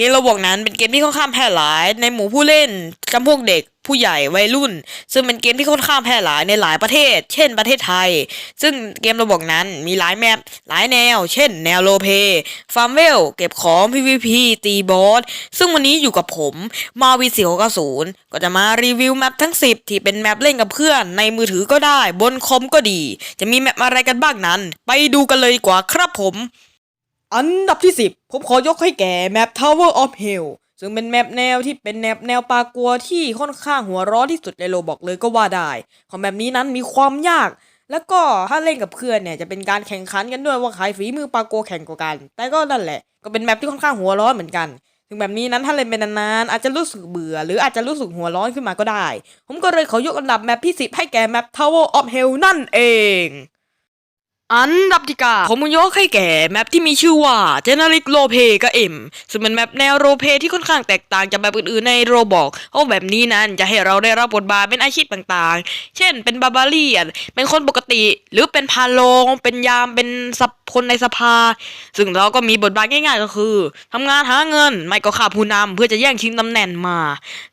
กมระบอกนั้นเป็นเกมที่ค่อนข้างแพร่หลาย ในหมู่ผู้เล่นจำพวกเด็กผู้ใหญ่วัยรุ่น ซึ่งเป็นเกมที่ค่อนข้างแพร่หลายในหลายประเทศ เช่นประเทศไทย ซึ่งเกมระบอกนั้นมีหลายแมปหลายแนว เช่น แนวโลเพลย์ฟาร์มเวลเก็บของ PVP ตีบอสซึ่งวันนี้อยู่กับผมมาวีสี่กศูนย์ก็จะมารีวิวแมปทั้ง 10 ที่เป็นแมปเล่นกับเพื่อน ในมือถือก็ได้ บนคอมก็ดี จะมีแมปอะไรกันบ้างนั้น ไปดูกันเลยดีกว่าครับผม อันดับที่ 10 ผมขอยกให้แก่แมป Tower of Hell ซึ่งเป็นแมปแนวที่เป็นแนวแนวปากัวที่ค่อนข้างหัวร้อนที่สุดในโลบอกเลยก็ว่าได้ ของแบบนี้นั้นมีความยาก แล้วก็ถ้าเล่นกับเพื่อนเนี่ยจะเป็นการแข่งขันกันด้วยว่าใครฝีมือปากัวแข่งกว่ากัน แต่ก็นั่นแหละ ก็เป็นแมปที่ค่อนข้างหัวร้อนเหมือนกัน ถึงแบบนี้นั้นถ้าเล่นเป็นนานๆอาจจะรู้สึกเบื่อ หรืออาจจะรู้สึกหัวร้อนขึ้นมาก็ได้ ผมก็เลยขอยกอันดับแมปที่10ให้แก่แมป Tower of Hell นั่นเอง อันดับที่เก้าผมยกให้แก่แมปที่มีชื่อว่า Generic r o l e p l a y กับ M ซึ่งเป็นแมปแนวโรเพที่ค่อนข้างแตกต่างจากแบบอื่นๆในโรบอกเพราะแบบนี้นั้นจะให้เราได้รับบทบาทเป็นอาชีพต่างๆ เช่น เป็นบาบาเลียน เป็นคนปกติ หรือเป็นพาโลง เป็นยาม เป็นสับคนในสภา ซึ่งเราก็มีบทบาทง่ายๆก็คือทำงานหาเงิน ไม่ก็ฆ่าผู้นำเพื่อจะแย่งชิงตำแหน่งมา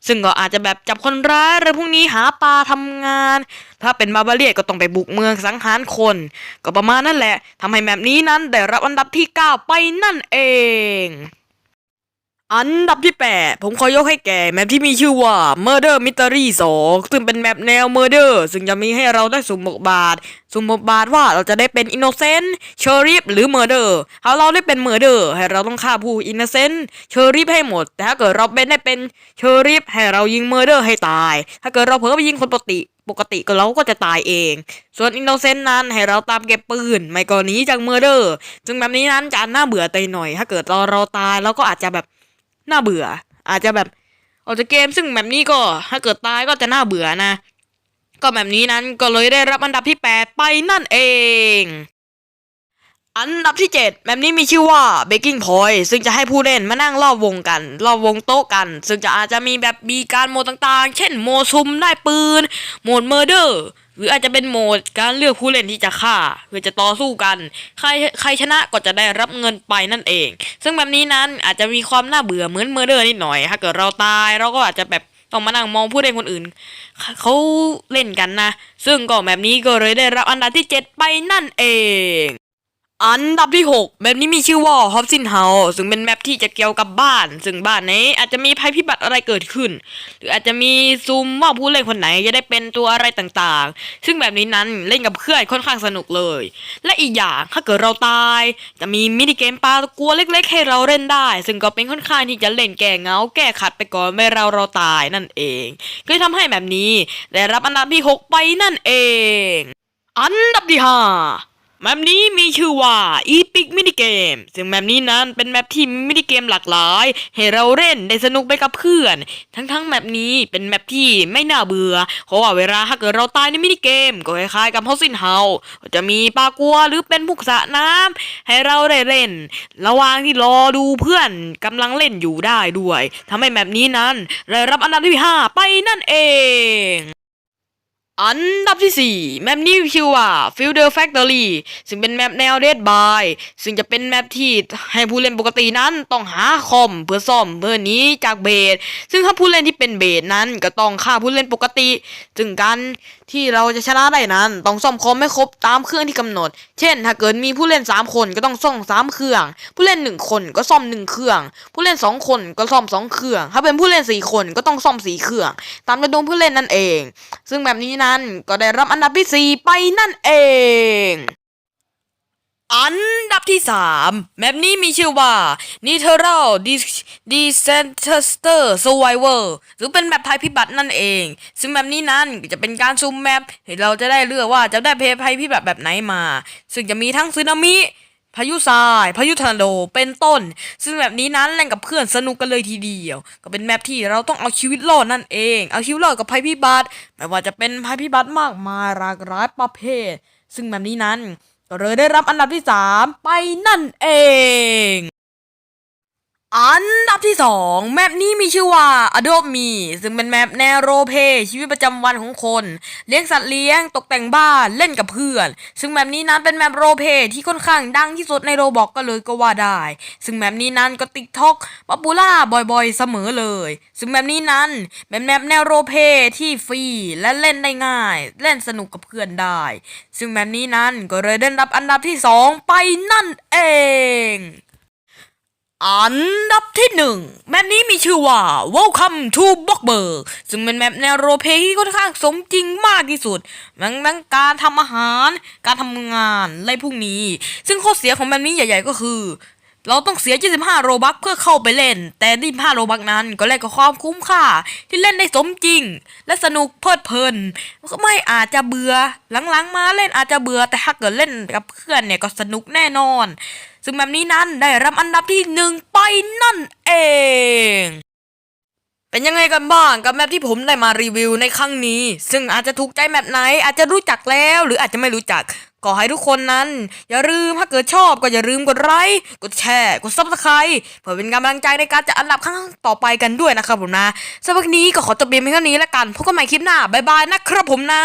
ซึ่งก็อาจจะแบบจับคนร้ายหรือพวกนี้หาปลาทำงานถ้าเป็นบาบาเลียก็ต้องไปบุกเมืองสังหารคน ก็ประมาณนั่นแหละทำให้แมปนี้นั้นได้รับอันดับที่ 9 ไปนั่นเอง อันดับที่ 8 ผมขอยกให้แก่แมปที่มีชื่อว่า Murder Mystery 2 ซึ่งเป็นแมปแนว Murder ซึ่งจะมีให้เราได้สุ่มบทบาท สุ่มบทบาทว่าเราจะได้เป็น Innocent Sheriff หรือ Murder ถ้าเราได้เป็น Murder ให้เราต้องฆ่าผู้ Innocent Sheriff ให้หมด แต่ถ้าเกิดเราเป็นได้เป็น Sheriff ให้เรายิง Murder ให้ตาย ถ้าเกิดเราเผลอไปยิงคนปกติ ปกติก็เราก็จะตายเอง ส่วนอินโนเซนต์นั้นให้เราตามเก็บปืน ไม่ก็หนีจากเมอร์เดอร์ซึ่งแบบนี้นั้นจะน่าเบื่อไปหน่อย ถ้าเกิดเราเราตายเราก็อาจจะแบบน่าเบื่อ อาจจะแบบออกจากเกมซึ่งแบบนี้ก็ถ้าเกิดตายก็จะน่าเบื่อนะ ก็แบบนี้นั้นก็เลยได้รับอันดับที่ 8 ไปนั่นเอง อันดับที่ 7แบบนี้มีชื่อว่า Baking Point ซึ่งจะให้ผู้เล่นมานั่งรอบวงกัน รอบวงโต๊ะกัน ซึ่งจะอาจจะมีแบบมีการโหมดต่างๆ เช่นโหมดซุ่มได้ปืน โหมดเมอร์เดอร์ หรืออาจจะเป็นโหมดการเลือกผู้เล่นที่จะฆ่า เพื่อจะต่อสู้กัน ใครใครชนะก็จะได้รับเงินไปนั่นเอง ซึ่งแบบนี้นั้นอาจจะมีความน่าเบื่อเหมือนเมอร์เดอร์นิดหน่อย ถ้าเกิดเราตายเราก็อาจจะแบบต้องมานั่งมองผู้เล่นคนอื่น เขาเล่นกันนะ ซึ่งก็แบบนี้ก็เลยได้รับอันดับที่ 7 ไปนั่นเอง อันดับที่ 6แบบนี้มีชื่อว่า h o b s o n House ซึ่งเป็นแมปที่จะเกี่ยวกับบ้าน ซึ่งบ้านนี้อาจจะมีภัยพิบัติอะไรเกิดขึ้น หรืออาจจะมีซูมว่าผู้เล่นคนไหนจะได้เป็นตัวอะไรต่างๆ ซึ่งแบบนี้นั้นเล่นกับเพื่อนค่อนข้างสนุกเลย และอีกอย่างถ้าเกิดเราตาย จะมีมินิเกมปลาตะกัวเล็ก ๆ ให้เราเล่นได้ ซึ่งก็เป็นค่อนข้างที่จะเล่นแก้เงาแก้ขัดไปก่อนเมื่อเราเราตายนั่นเองก็ทำให้แบบนี้ได้รับอันดับที่ 6 ไปนั่นเอง อันดับที่ห้า แมปนี้มีชื่อว่า Epic Mini Game ซึ่งแมปนี้นั้นเป็นแมปที่มีมินิเกมหลากหลาย ให้เราเล่นได้สนุกไปกับเพื่อน ทั้งๆแมปนี้เป็นแมปที่ไม่น่าเบื่อ เพราะว่าเวลาถ้าเกิดเราตายในมินิเกม ก็คล้ายๆกับ Housing House ก็จะมีปลากัวหรือเป็นพวกสระน้ำให้เราได้เล่น ระหว่างที่รอดูเพื่อนกำลังเล่นอยู่ได้ด้วยทำให้แมปนี้นั้นได้รับอันดับที่ 5 ไปนั่นเอง อันดับที่ 4 แมปนี้ชื่อว่า Fielder Factory ซึ่งเป็นแมปแนว Dead by ซึ่งจะเป็นแมปที่ให้ผู้เล่นปกตินั้นต้องหาคอมเพื่อซ่อมเพื่อนี้จากเบสซึ่งถ้าผู้เล่นที่เป็นเบสนั้นก็ต้องฆ่าผู้เล่นปกติ ซึ่งการ ที่เราจะชนะได้นั้น ต้องซ่อมคอมไม่ครบตามเครื่องที่กำหนด เช่น ถ้าเกิดมีผู้เล่น 3 คนก็ต้องซ่อม3เครื่อง ผู้เล่น 1 คนก็ซ่อม 1 เครื่อง ผู้เล่น 2 คนก็ซ่อม 2 เครื่อง ถ้าเป็นผู้เล่น 4 คนก็ต้องซ่อม 4 เครื่อง ตามจำนวนผู้เล่นนั่นเอง ซึ่งแบบนี้นั้นก็ได้รับอันดับที่ 4 ไปนั่นเอง อันดับที่ 3 แมปนี้มีชื่อว่า Natural Disaster Survivor หรือเป็นแมปภัยพิบัตินั่นเอง ซึ่งแมปนี้นั้นจะเป็นการซูมแมปเราจะได้เลือกว่าจะได้เพภัยพิบัติแบบไหนมา ซึ่งจะมีทั้งสึนามิพายุทราย พายุทอร์นาโดเป็นต้น ซึ่งแบบนี้นั้นเล่นกับเพื่อนสนุกกันเลยทีเดียว ก็เป็นแมปที่เราต้องเอาชีวิตรอดนั่นเอง เอาชีวิตรอดกับภัยพิบัติไม่ว่าจะเป็นภัยพิบัติมากมายหลากหลายประเภท ซึ่งแบบนี้นั้น ก็เลยได้รับอันดับที่ 3 ไปนั่นเอง อันดับที่ 2 แมปนี้มีชื่อว่า Adopt Me ซึ่งเป็นแมปแนวโรเพชีวิตประจำวันของคน เลี้ยงสัตว์เลี้ยง ตกแต่งบ้านเล่นกับเพื่อน ซึ่งแมปนี้นั้นเป็นแมปโรเพที่ค่อนข้างดังที่สุดในโรบอกก็เลยก็ว่าได้ ซึ่งแมปนี้นั้นก็ติ๊กท็อกป๊อปปูล่าบ่อยๆ เสมอเลย ซึ่งแมปนี้นั้นเป็นแมปแนวโรเพที่ฟรีและเล่นได้ง่าย เล่นสนุกกับเพื่อนได้ ซึ่งแมปนี้นั้นก็เลยได้รับอันดับที่สองไปนั่นเอง อันดับที่หนึ่งแมปนี้มีชื่อว่า Welcome to Blockberg ซึ่งเป็นแมปแนวโรเพที่ค่อนข้างสมจริงมากที่สุดทั้งทั้งการทำอาหาร การทำงานอะไรพวกนี้ ซึ่งข้อเสียของแมปนี้ใหญ่ๆก็คือ เราต้องเสีย 25 โรบัคเพื่อเข้าไปเล่น แต่25โรบัคนั้นก็แลกกับความคุ้มค่า ที่เล่นได้สมจริง และสนุกเพลิดเพลินก็ไม่อาจจะเบื่อหลังๆมาเล่นอาจจะเบื่อแต่ถ้าเกิดเล่นกับเพื่อนเนี่ยก็สนุกแน่นอน ซึ่งแบบนี้นั้นได้รับอันดับที่หนึ่งไปนั่นเอง เป็นยังไงกันบ้างกับแมปที่ผมได้มารีวิวในครั้งนี้ ซึ่งอาจจะถูกใจแมปไหน อาจจะรู้จักแล้ว หรืออาจจะไม่รู้จักก็ให้ทุกคนนั้น อย่าลืมถ้าเกิดชอบก็อย่าลืมกดไลค์กดแชร์กดซับสไครต์เพื่อเป็นกำลังใจในการจัดอันดับครั้งต่อไปกันด้วยนะครับผมนะสำหรับวันนี้ก็ขอจบเพียงเท่านี้แล้วกันพบกันใหม่คลิปหน้าบ๊ายบายนะครับผมนะ